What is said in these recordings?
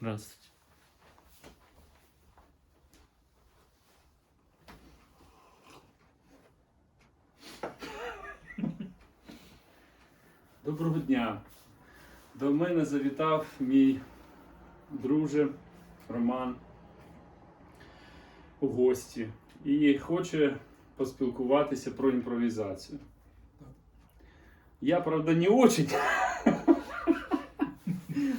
Здравствуйте. Доброго дня. До мене завітав мій друже Роман у гості і хоче поспілкуватися про імпровізацію. Я, правда, не очень.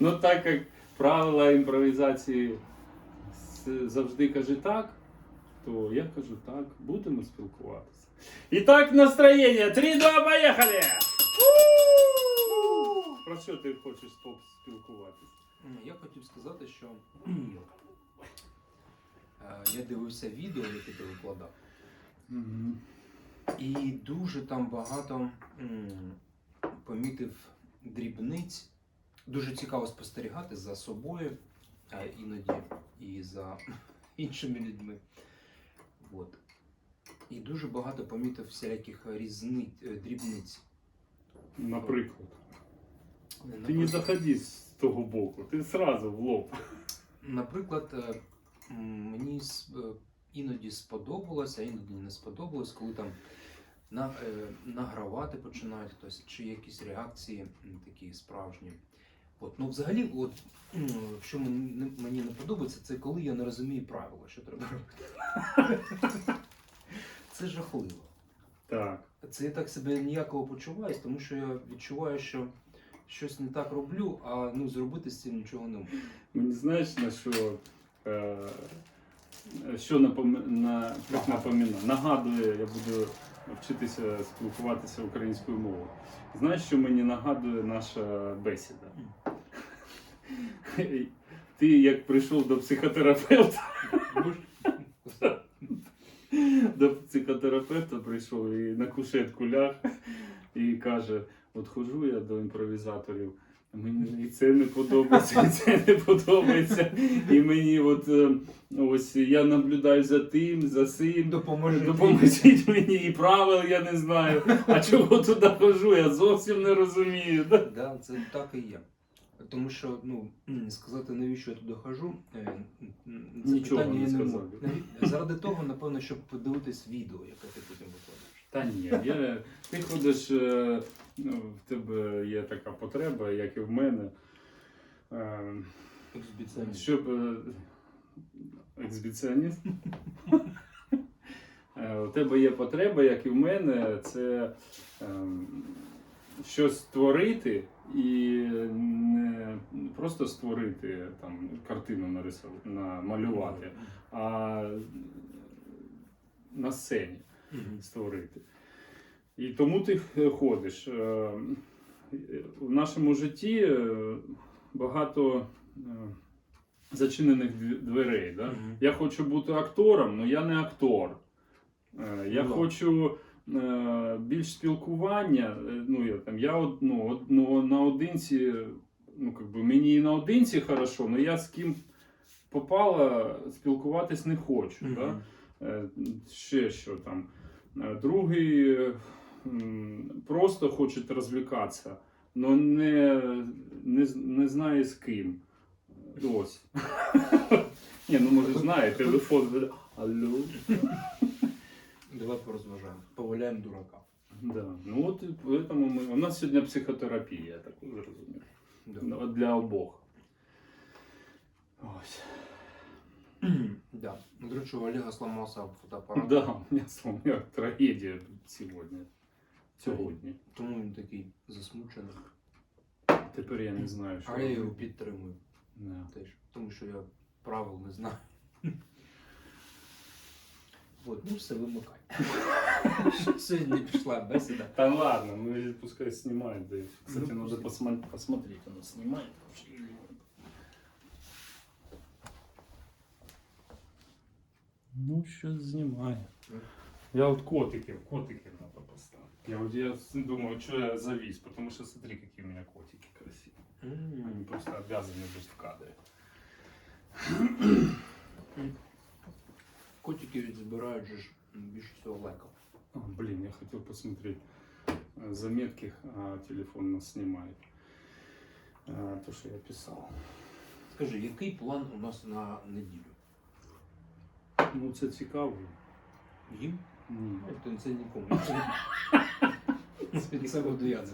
Ну, так як правила імпровізації завжди каже так, то я кажу так, будемо спілкуватися. І так, настроєння. Три, два, поїхали! Про що ти хочеш спілкуватися? Я хотів сказати, що е, я дивився відео, яке ти викладав, і дуже там багато помітив дрібниць. Дуже цікаво спостерігати за собою, а іноді і за іншими людьми. От. І дуже багато помітив всіляких різниць, е, дрібниць. Наприклад. Ти не заходи з того боку, ти сразу в лоб. Наприклад, е, мені е, іноді сподобалось, а іноді не сподобалось, коли там е, награвати починають хтось, чи якісь реакції такі справжні. От, ну, взагалі, от, що мені, не- подобається, це коли я не розумію правила, що треба робити. Це жахливо. Так. Це я так себе ніяково почуваюсь, тому що я відчуваю, що щось не так роблю, а ну, зробити з цим нічого не можу. Мені знаєш на що? Е, що напом... на... напомина? Нагадує, я буду вчитися спілкуватися українською мовою. Знаєш, що мені нагадує наша бесіда? Ти як прийшов до психотерапевта, до психотерапевта прийшов і на кушетку ляг і каже: от хожу я до імпровізаторів. Мені і це не подобається, і це не подобається. І мені от е, ось я наблюдаю за тим, за сим. Допоможи. Допоможіть мені і правил я не знаю. А чого туди хожу, я зовсім не розумію. Да? Да, це так і є. Тому що, ну, сказати, навіщо я туди хожу, е, це Нічого питання не я не сказав. можу. Наві- Заради того, напевно, щоб подивитись відео, яке ти потім викладаєш. Та ні, я, ти ходиш, е, ну, в тебе є така потреба, як і в мене. е, Ексбіціоніст. Щоб е, екзибіціоніст. Е, У тебе є потреба, як і в мене, це ем, щось створити і не просто створити там картину нарисувати, намалювати, а на сцені створити. І тому ти ходиш. Е, В нашому житті е, багато е, зачинених дверей. Да? Я хочу бути актором, але я не актор. Е, Я Ну хочу е, більш спілкування. е, Ну, я, там, я ну, ну, наодинці, ну, как би, мені і наодинці хорошо, але я з ким попало спілкуватись не хочу. Да? Мгм. Е, ще що там. Е, Другий е, просто хоче розвлікатися, але не, не, не знає з ким. Ось. Ні, ну може знає, телефон. Алло. Давай порозважаємо. Поваляємо дурака. Да. Ну от поэтому ми. У нас сьогодні психотерапія, я так зрозумів. Да. Ну, Для обох. Ось. Да. До речі, у Олега сломався фотоапарат, Да, у мене трагедія сьогодні. Сьогодні. тому він такий засмучений. Тепер я не знаю, що. А я його підтримую Да. теж, тому що я правил не знаю. От, ну все, вимикай. Сьогодні пішла бесіда. Да ладно, мы пускай снимают. Да. Кстати, Ну, надо пусть. посмотреть, посмотреть, она снимает вообще или нет. Ну, сейчас снимаю. Я вот котики, котики надо поставить. Я вот я с- думаю, что я завис, потому что смотри, какие у меня котики красивые. М. Они просто обязаны быть в кадре. Котики ведь збирають же більше всього лайків. А, блин, я хотел посмотреть э, заметки, а телефон нас снимает. А, то, что я писал. Скажи, який план у нас на неділю? Ну це цікаво. Їм? Ні. Це, це нікому. Це, буду я.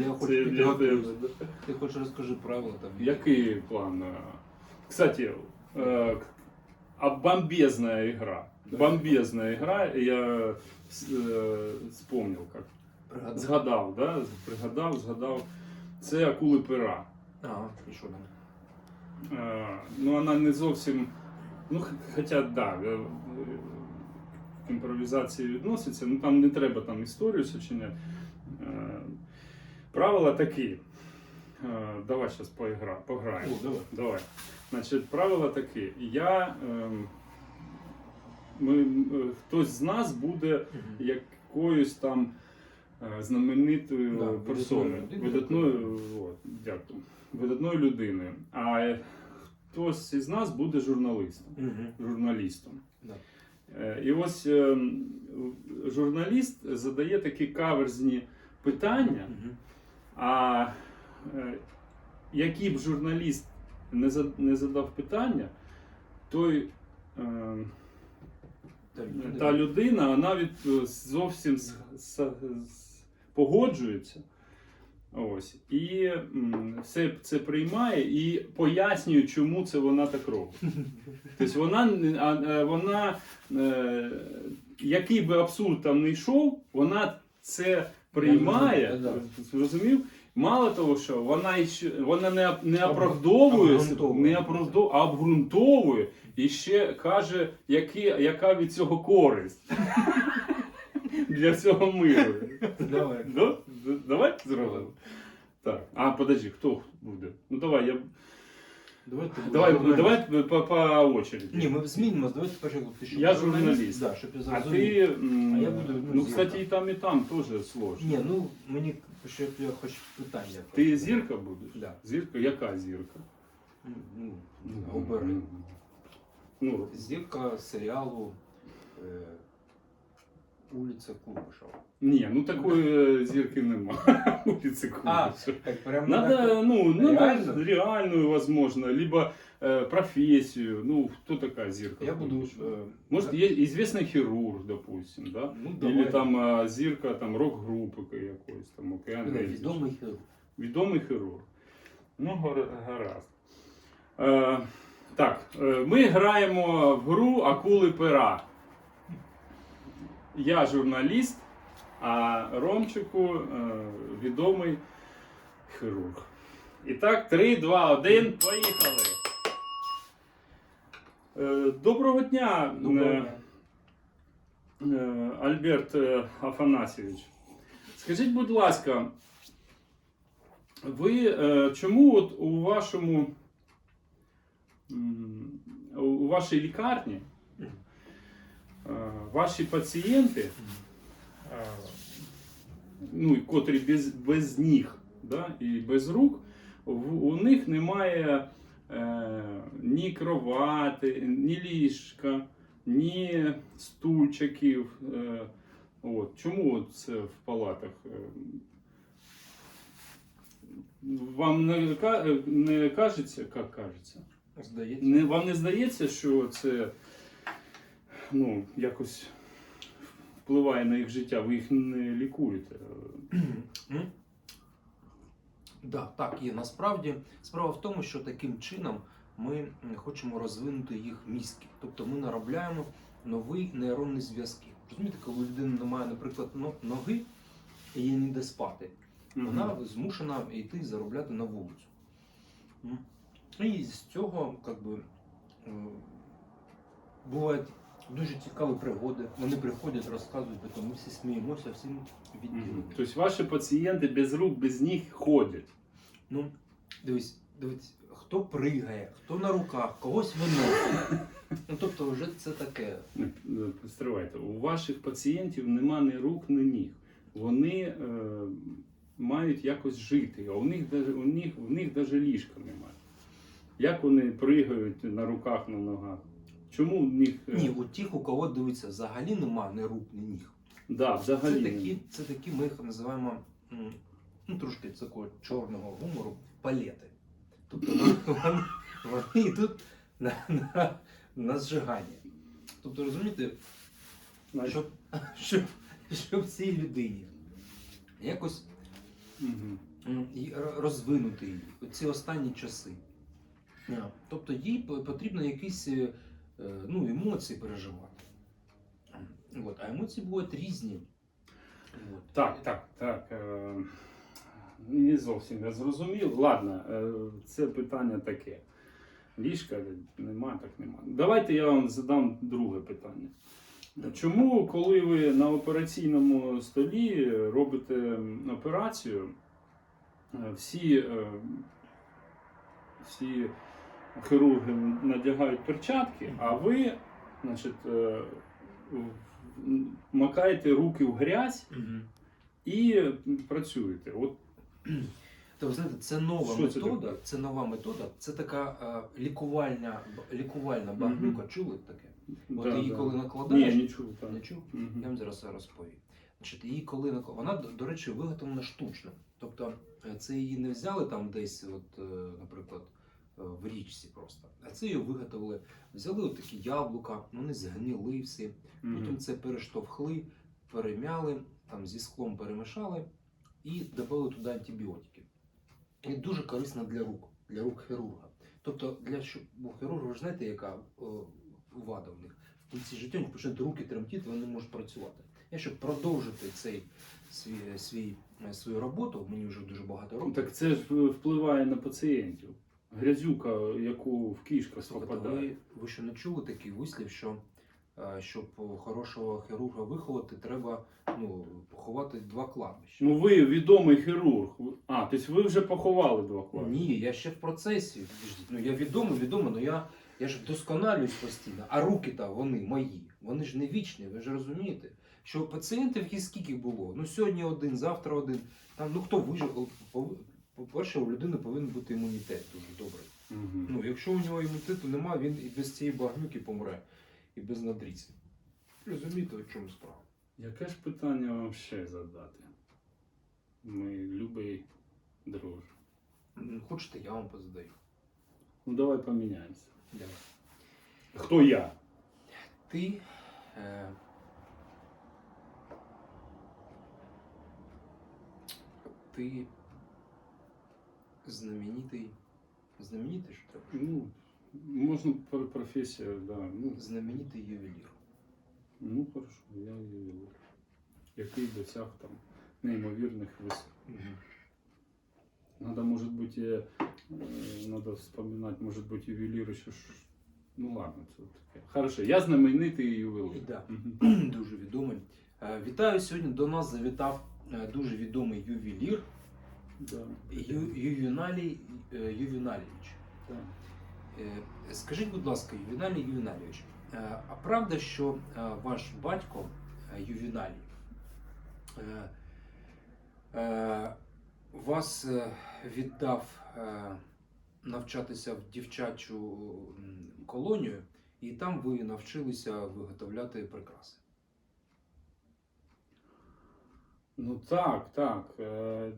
Я хочу тебе. Ти хоч розкажи правила там. Який план? Е, Кстати, э, а бомбезная игра. Да. Бомбезная игра. Я э, вспомнил как. Пригадав. Згадав, да? Пригадав, згадав. Це акули пера. Ага, і що там? Е, Ну, вона не зовсім. Ну, х- хоча, да, е, е, к імпровізації відноситься, ну там не треба там історію сочиняти. Е, Правила такі. Е, Давай зараз поігра, пограємо. О, давай. Давай. Значить, правила такі. Я. ем, Ми, е, хтось з нас буде якоюсь там е, знаменитою Да, персоною, видатною видатною, от, дякую, видатною людиною. А хтось із нас буде журналістом. Угу. журналістом. Да. Е, І ось е, журналіст задає такі каверзні питання. А е, який б журналіст не, задав питання, той, е, та людина вона е, зовсім погоджується. Ось, і все це приймає і пояснює, чому це вона так робить. Тобто вона, е, вона е, який би абсурд там не йшов, вона це приймає. Да, Зрозумів? Мало того, що вона вона не, не оправдовує, Обґрунтовує. не оправдовує, а обґрунтовує і ще каже, які, яка від цього користь для всього миру. Давай. Да? Давай зробимо. Так. А, подожди, хто буде? Ну давай, я. Давай, ти Давай, давай по, по очереді. Ні, ми змінимо, давайте спочатку ти що Я журналіст. Да, щоб я А ти. А я буду, ну, ну, кстати, і там, і там теж сложно. Ні, ну мені ще я хоч питання. Ти зірка будеш? Да. Зірка? Яка зірка? Ну, обери. Ну, Зірка серіалу е, Улиця Курбашова. ні, ну такої е, зірки нема. Вулиці А, Курбашева. Так, прямо Надо, ну, Реально? надо реальную, возможно, либо э, профессию. Ну, кто такая зирка? Я буду. Курбашева? Е, Может, есть известный хирург, допустим, да? ну, Или давай. там э, зірка там, рок-групи якоїсь, там, океан. Да, Ельзи. відомий хірург. Відомий хірург. Ну, гар- гаразд. Е, так, е, ми граємо в гру Акули пера. Я журналіст, а Ромчику е, відомий хірург. І так, 3, 2, 1, поїхали. Е, Доброго дня, Доброго е, дня. е, Альберт Афанасьович. Скажіть, будь ласка, ви чому от у вашому у- вашій лікарні ваші пацієнти, е, ну, котрі без, без ніг да, і без рук, у них немає е, ні кровати, ні ліжка, ні стульчиків. Е, от. Чому це в палатах? е, Вам не, не кажеться, як кажеться? Здається. Не, вам не здається, що це ну, якось впливає на їх життя, ви їх не лікуєте? Да, так є. Насправді справа в тому, що таким чином ми хочемо розвинути їх мізки. Тобто ми наробляємо нові нейронні зв'язки. Розумієте, коли у людини немає, наприклад, ноги і їй ніде спати, вона змушена йти заробляти на вулицю. І з цього как би, е, бувають дуже цікаві пригоди. Вони приходять, розказують, то ми всі сміємося, всім відділимо. Тобто ваші пацієнти без рук, без ніг ходять. Ну, дивись, дивись, хто пригає, хто на руках, когось виносить. Ну тобто, вже це таке. Стривайте, у ваших пацієнтів нема ні рук, ні ніг. Вони е, мають якось жити, а у них, у них, в них навіть ліжка немає. Як вони пригають на руках, на ногах? Чому в них. е, Ні, у тих, у кого дивиться, взагалі нема ні рук, ні ніг. да, взагалі. Це такі, це такі ми їх називаємо ну, трошки такого чорного гумору палети. Тобто вони, вони йдуть на, на, на зжигання. Тобто, розумієте, щоб, щоб, щоб цій людині якось р- розвинути її ці останні часи. Тобто їй по- потрібно якісь е, е, ну, емоції переживати. От, а емоції бувають різні. От. Так, так, так. е, Не зовсім я зрозумів. Ладно, е, це питання таке. Ліжка нема, так нема. Давайте я вам задам друге питання. Чому, коли ви на операційному столі робите операцію, е, всі, е, всі хірурги надягають перчатки, а ви значить, е, макаєте руки в грязь і працюєте. От То ви знаєте, це нова Що це метода. Це, нова метода. Це така е, лікувальна, лікувальна багнюка. Чули таке? От да, її да. коли Ні, накладаєш, не чув. Так. не чув? Мгм. Я вам зараз все розповім. Значить, її коли накла- вона, до- до речі, виготовлена штучно. Тобто е, це її не взяли там десь, от, е, наприклад, в річці просто. А це її виготовили. Взяли от такі яблука, вони згнили всі. Потім це перештовхли, перемяли, там зі склом перемішали і додали туди антибіотики. І дуже корисно для рук, для рук хірурга. Тобто, для щоб у хірурга, ви ж знаєте, яка о, вада в них. В кінці життя почнуть руки тремтіти, вони не можуть працювати. Я щоб продовжити цей свій, свій, е, свою роботу, мені вже дуже багато років. Так це ж впливає на пацієнтів. Грязюка, яку в кішках Слухайте, попадає. ви, ви що не чули такий вислів, що е, щоб хорошого хірурга виховати, треба ну, поховати два кладбища. Ну ви відомий хірург. А, тобто ви вже поховали два клади. Ні, я ще в процесі. Підождіть, Ну я відомий, відомий, але я, я ж вдосконалююсь постійно. А руки-то вони мої. Вони ж не вічні, ви ж розумієте. Що пацієнтів їх скільки було? Ну сьогодні один, завтра один. Там, ну хто вижив? По-перше, у людини повинен бути імунітет дуже добрий. Мгм. Ну, якщо у нього імунітету немає, він і без цієї багнюки помре, і без надрізів. Розумієте, в чому справа? Яке ж питання вам ще задати? Ми любий друж. Хочете, я вам позадаю. Ну давай поміняємося. Давай. Хто я? Ти. Е, ти знаменитий. Знаменитий, що треба? Ну, можна про професія, да. Ну, Знаменитий ювелір. ну хорошо, я ювелір. Який досяг там неймовірних висот. Надо, может быть, э, э, надо вспоминать, может быть, ювелир еще. ж- Ну ладно, це таке. Хорошо, я знаменитий ювелир. Да. Мгм. Дуже відомий. Е, Вітаю сьогодні. До нас завітав е, дуже відомий ювелір Да. Ю, Ювіналій е, Ювіналійович. Да. Е, Скажіть, будь ласка, Ювіналій Ювіналійович, е, а правда, що е, ваш батько е, Ювіналій е, е, вас е, віддав е, навчатися в дівчачу м, колонію, і там ви навчилися виготовляти прикраси? Ну так, так. Е,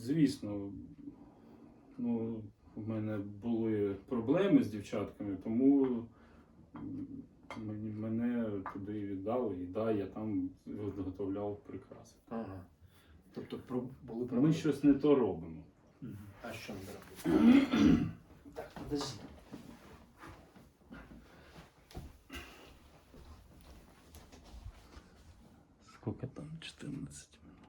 звісно, ну, в мене були проблеми з дівчатками, тому мені- мене туди віддали, і да, я там виготовляв прикраси. Ага. Тобто про, були Ми щось не то робимо. Мгм. А що не робити? Так, подожди. Сколько там? 14.